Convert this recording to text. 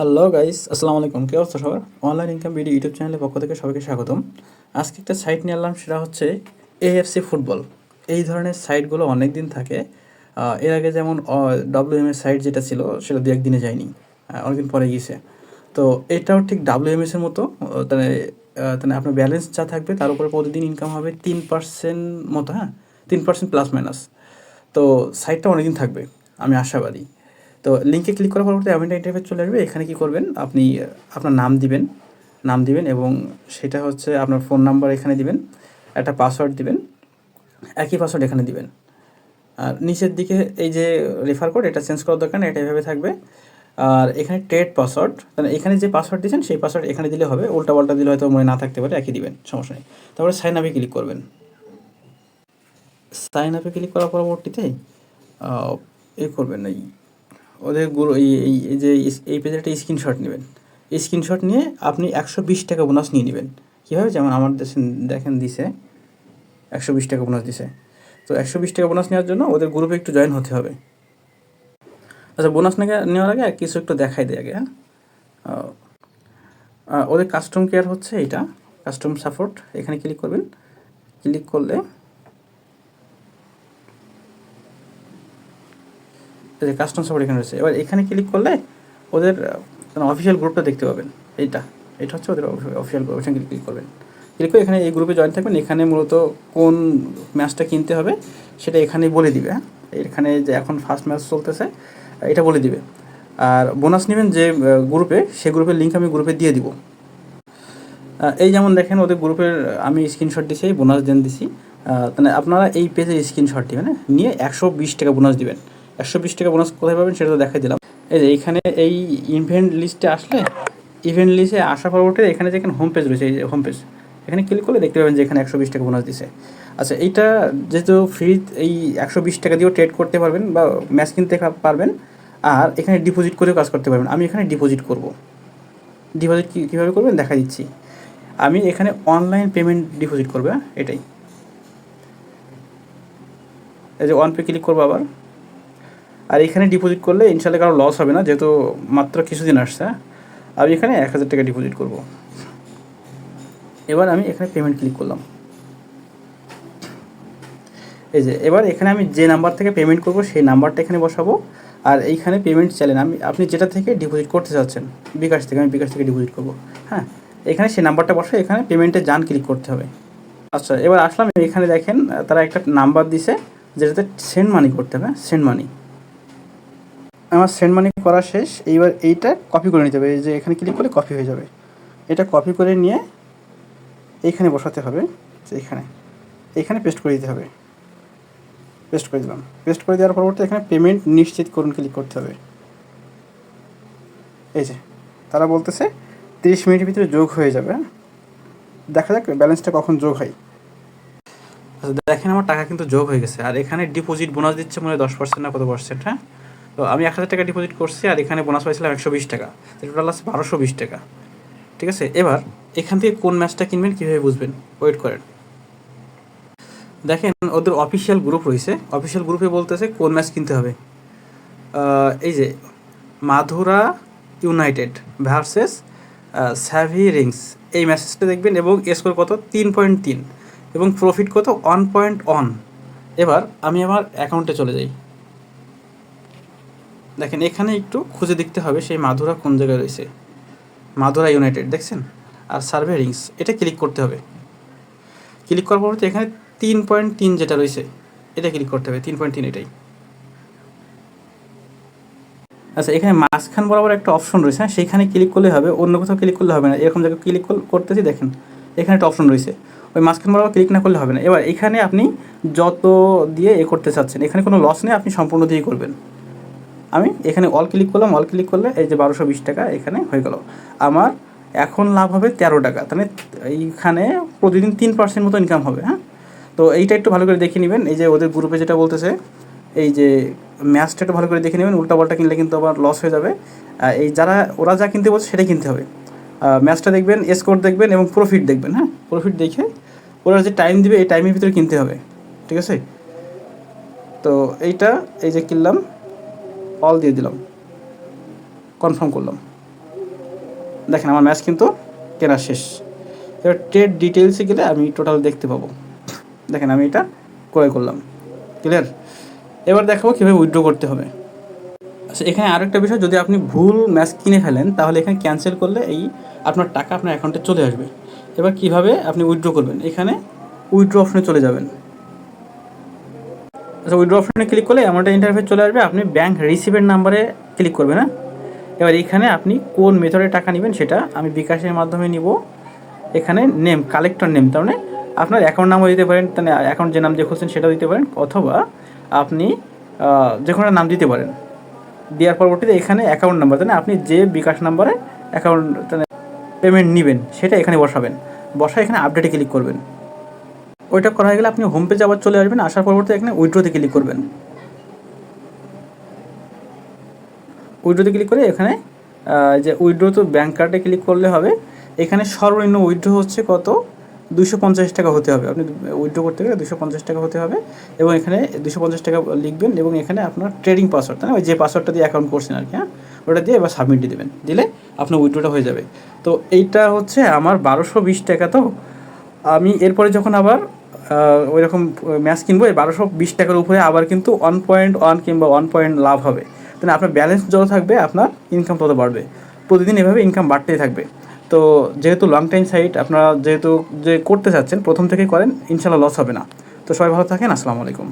Hello guys আসসালামু আলাইকুম। কী অবস্থা সবার? অনলাইন ইনকাম ভিডিও ইউটিউব চ্যানেলের পক্ষ থেকে সবাইকে স্বাগতম। আজকে একটা সাইট নিয়ে আনলাম সেটা হচ্ছে এএফসি ফুটবল এই ধরনের সাইটগুলো অনেক দিন থাকে। এর আগে যেমন ডাব্লিউ এম এর সাইট যেটা ছিল, সেটা দু একদিনে যায়নি। অনেকদিন পরে গিয়েছে। তো এটাও ঠিক ডাব্লিউ এম এস এর মতো তাহলে তাহলে আপনার ব্যালেন্স যা থাকবে, তার উপরে প্রতিদিন ইনকাম হবে তিন পার্সেন্ট মতো হ্যাঁ? তিন পার্সেন্ট প্লাস মাইনাস তো সাইটটা অনেকদিন থাকবে, আমি আশাবাদী। তো লিঙ্কে ক্লিক করার পরবর্তী অ্যামেন্ট ইন্টারফেস চলে আসবে। এখানে কি করবেন? আপনি আপনার নাম দিবেন নাম দিবেন এবং সেটা হচ্ছে আপনার ফোন নাম্বার এখানে দিবেন, একটা পাসওয়ার্ড দিবেন, একই পাসওয়ার্ড এখানে দিবেন। আর নিচের দিকে এই যে রেফার কোড এটা চেঞ্জ করার দরকার এটা এভাবে থাকবে। আর এখানে টেট পাসওয়ার্ড তাহলে এখানে যে পাসওয়ার্ড দিয়েছেন, সেই পাসওয়ার্ড এখানে দিলে হবে। উল্টা পাল্টা দিলে হয়তো মনে না থাকতে পারে, একই দিবেন, সমস্যা নেই। তারপরে সাইন আপে ক্লিক করবেন। সাইন আপে ক্লিক করার পরবর্তীতে এ করবেন এই ওদেরগুলো এই যে এই পেজের একটা স্ক্রিনশট নেবেন। স্ক্রিনশট নিয়ে আপনি একশো বিশ টাকা বোনাস নিয়ে নেবেন। কীভাবে? যেমন আমার দেশে দেখেন দিছে, একশো বিশ টাকা বোনাস দিছে। তো একশো বিশ টাকা বোনাস নেওয়ার জন্য ওদের গ্রুপে একটু জয়েন হতে হবে। আচ্ছা বোনাস নেওয়ার আগে কিছু একটু দেখাই দেয় আগে হ্যাঁ? ওদের কাস্টম কেয়ার হচ্ছে এটা কাস্টম সাপোর্ট এখানে ক্লিক করবেন। ক্লিক করলে যে কাস্টম সাপোর্ট এখানে রয়েছে। এবার এখানে ক্লিক করলে ওদের অফিসিয়াল গ্রুপটা দেখতে পাবেন। এইটা এটা হচ্ছে ওদের অফিসিয়াল গ্রুপ এখানে ক্লিক করবেন। ক্লিক করে এখানে এই গ্রুপে জয়েন থাকবেন। এখানে মূলত কোন ম্যাচটা কিনতে হবে সেটা এখানে বলে দিবে হ্যাঁ? এখানে যে এখন ফার্স্ট ম্যাচ চলতেছে, এটা বলে দিবে। আর বোনাস নেবেন যে গ্রুপে সে গ্রুপের লিঙ্ক আমি গ্রুপে দিয়ে দিব। এই যেমন দেখেন ওদের গ্রুপের আমি স্ক্রিনশট দিছি বোনাস দেন দিছি। তাহলে আপনারা এই পেজের স্ক্রিনশট হ্যাঁ? নিয়ে একশো বিশ টাকা বোনাস দিবেন। একশো বিশ টাকা বোনাস কোথায় পাবেন সেটা তো দেখাই দিলাম। এই যে এখানে এই ইভেন্ট লিস্টে আসলে ইভেন্ট লিস্টে আসা পরবর্তী এখানে যেখানে হোম পেজ রয়েছে, এই যে হোম পেজ এখানে ক্লিক করলে দেখতে পাবেন যে এখানে একশো বিশ টাকা বোনাস দিছে। আচ্ছা এইটা যেহেতু ফ্রি এই একশো বিশ টাকা দিয়েও ট্রেড করতে পারবেন বা ম্যাচ কিনতে পারবেন, আর এখানে ডিপোজিট করেও কাজ করতে পারবেন। আমি এখানে ডিপোজিট করব। ডিপোজিট কীভাবে করবেন? দেখা দিচ্ছি। আমি এখানে অনলাইন পেমেন্ট ডিপোজিট করব? এটাই। এই যে ওয়ান পে ক্লিক করব আবার। আর এখানে ডিপোজিট করলে ইনশাল্লাহ কারও লস হবে না, যেহেতু মাত্র কিছুদিন আসছে। হ্যাঁ? আমি এখানে এক হাজার টাকা ডিপোজিট করব। এবার আমি এখানে পেমেন্ট ক্লিক করলাম। এই যে, এবার এখানে আমি যে নাম্বার থেকে পেমেন্ট করব, সেই নাম্বারটা এখানে বসাবো। আর এইখানে পেমেন্ট চ্যানেল আমি, আপনি যেটা থেকে ডিপোজিট করতে চাচ্ছেন, বিকাশ থেকে, আমি বিকাশ থেকে ডিপোজিট করব। হ্যাঁ এখানে সেই নাম্বারটা বসে এখানে পেমেন্টে যান ক্লিক করতে হবে। আচ্ছা এবার আসলাম, এখানে দেখেন, তারা একটা নাম্বার দিছে, যেটাতে সেন্ড মানি করতে হবে সেন্ড মানি আমার সেন্ড মানি করা শেষ, এইবার এইটা কপি করে নিতে হবে, এই যে এখানে ক্লিক করলে কপি হয়ে যাবে। এটা কপি করে নিয়ে এইখানে বসাতে হবে, যে এইখানে এইখানে পেস্ট করে দিতে হবে। পেস্ট করে দিলাম। পেস্ট করে দেওয়ার পরবর্তী এখানে পেমেন্ট নিশ্চিত করুন ক্লিক করতে হবে। এই যে, তারা বলতেছে তিরিশ মিনিটের ভিতরে যোগ হয়ে যাবে হ্যাঁ? দেখা যাক ব্যালেন্সটা কখন যোগ হয়। আচ্ছা দেখেন আমার টাকা কিন্তু যোগ হয়ে গেছে, আর এখানে ডিপোজিট বোনাস দিচ্ছে মনে হয় দশ পার্সেন্ট না কত পার্সেন্ট হ্যাঁ? তো আমি এক হাজার টাকা ডিপোজিট করছি আর এখানে বোনাস পাইছিলাম একশো বিশ টাকা। টোটাল আছে বারোশো বিশ টাকা। ঠিক আছে? এবার এখান থেকে কোন ম্যাচটা কিনবেন কীভাবে বুঝবেন? ওয়েট করেন। দেখেন, ওদের অফিসিয়াল গ্রুপ রয়েছে। অফিসিয়াল গ্রুপে বলতেছে কোন ম্যাচ কিনতে হবে। এই যে Madura United versus Svay Rieng এই ম্যাচটা দেখবেন এবং স্কোর কত? তিন পয়েন্ট তিন। এবং প্রফিট কত? ওয়ান পয়েন্ট অন এবার আমি আমার অ্যাকাউন্টে চলে যাই। দেখেন, এখানে একটু খুঁজে দেখতে হবে সেই মাধুরা কোন জায়গায় রয়েছে। মাধুরা ইউনাইটেড, দেখছেন? আর সার্ভে রিংস, এটা ক্লিক করতে হবে। ক্লিক করার পরবর্তী এখানে তিন পয়েন্ট তিন যেটা রয়েছে, এটা ক্লিক করতে হবে, তিন পয়েন্ট তিন এটাই। আচ্ছা এখানে মাঝখান বরাবর একটা অপশন রয়েছে হ্যাঁ? সেইখানে ক্লিক করলে হবে, অন্য কোথাও ক্লিক করলে হবে না। এরকম জায়গায় ক্লিক করতেছি, দেখেন, এখানে একটা অপশন রয়েছে। ওই মাঝখান বরাবর ক্লিক না করলে হবে না। এবার এখানে আপনি যত দিয়ে এ করতে চাচ্ছেন, এখানে কোনো লস নেই, আপনি সম্পূর্ণ দিয়েই করবেন। আমি এখানে অল ক্লিক করলাম অল ক্লিক করলে এই যে বারোশো বিশ টাকা এখানে হয়ে গেল। আমার এখন লাভ হবে তেরো টাকা। তাহলে এইখানে প্রতিদিন তিন পার্সেন্ট মতো ইনকাম হবে হ্যাঁ? তো এইটা একটু ভালো করে দেখে নেবেন। এই যে ওদের গ্রুপে যেটা বলতেছে, এই যে ম্যাচটা একটু ভালো করে দেখে নেবেন। উল্টা পাল্টা কিনলে কিন্তু আবার লস হয়ে যাবে। এই যারা, ওরা যা কিনতে বলছে সেটাই কিনতে হবে। ম্যাচটা দেখবেন স্কোর দেখবেন এবং প্রফিট দেখবেন হ্যাঁ? প্রফিট দেখে ওরা যে টাইম দিবে, এই টাইমের ভিতরে কিনতে হবে। ঠিক আছে? তো এইটা, এই যে কিনলাম অল দিয়ে দিলাম। কনফার্ম করলাম। দেখেন, আমার ম্যাচ কিন্তু কেনা শেষ। এবার ট্রেড ডিটেলসে গেলে আমি টোটাল দেখতে পাবো। দেখেন, আমি এটা ক্রয় করলাম। ক্লিয়ার এবার দেখাবো কীভাবে উইথড্র করতে হবে। আচ্ছা এখানে আরেকটা বিষয়, যদি আপনি ভুল ম্যাচ কিনে ফেলেন, তাহলে এখানে ক্যান্সেল করলে এই আপনার টাকা আপনার অ্যাকাউন্টে চলে আসবে। এবার কীভাবে আপনি উইথড্র করবেন? এখানে উইথড্র অপশনে চলে যাবেন। আচ্ছা উইথড্র অপশনে ক্লিক করলে একটা ইন্টারফেস চলে আসবে। আপনি ব্যাংক রিসিভের নাম্বারে ক্লিক করবেন হ্যাঁ? এবার এখানে আপনি কোন মেথডে টাকা নেবেন সেটা আমি বিকাশের মাধ্যমে নিব। এখানে নেম কালেক্টর নেম তার মানে আপনার অ্যাকাউন্ট নামও দিতে পারেন, তাহলে অ্যাকাউন্ট যে নাম দিয়ে খুঁজছেন সেটাও দিতে পারেন, অথবা আপনি যে কোনো নাম দিতে পারেন। দেওয়ার পরবর্তীতে এখানে অ্যাকাউন্ট নাম্বার তাহলে আপনি যে বিকাশ নাম্বারে অ্যাকাউন্ট পেমেন্ট নেবেন, সেটা এখানে বসাবেন। বসা এখানে আপডেটে ক্লিক করবেন। ওইটা করা হয়ে গেলে আপনি হোম পেজে আবার চলে আসবেন, আসার পরবর্তীতে এখানে উইড্রোতে ক্লিক করবেন। উইড্রোতে ক্লিক করে এখানে যে উইড্রো তো ব্যাঙ্ক কার্ডে ক্লিক করলে হবে। এখানে সর্বনিম্ন উইড্রো হচ্ছে কত? দুশো পঞ্চাশ টাকা হতে হবে। আপনি উইড্রো করতে গেলে দুশো পঞ্চাশ টাকা হতে হবে এবং এখানে দুশো পঞ্চাশ টাকা লিখবেন এবং এখানে আপনার ট্রেডিং পাসওয়ার্ড তাই না? ওই যে পাসওয়ার্ডটা দিয়ে অ্যাকাউন্ট করছেন আর কি হ্যাঁ? ওটা দিয়ে এবার সাবমিট দিয়ে দেবেন। দিলে আপনার উইড্রোটা হয়ে যাবে। তো এইটা হচ্ছে আমার বারোশো বিশ টাকা। তো আমি এরপরে যখন আবার ওই রকম ম্যাচ কিনবো, এই বারোশো বিশ টাকার উপরে আবার কিন্তু ওয়ান পয়েন্ট ওয়ান কিংবা ওয়ান পয়েন্ট লাভ হবে। তাহলে আপনার ব্যালেন্স যত থাকবে, আপনার ইনকাম তত বাড়বে। প্রতিদিন এভাবে ইনকাম বাড়তেই থাকবে। তো যেহেতু লং টাইম সাইট আপনারা যেহেতু যে করতে চাচ্ছেন, প্রথম থেকেই করেন, ইনশাল্লাহ লস হবে না। তো সবাই ভালো থাকেন, আসসালামু আলাইকুম।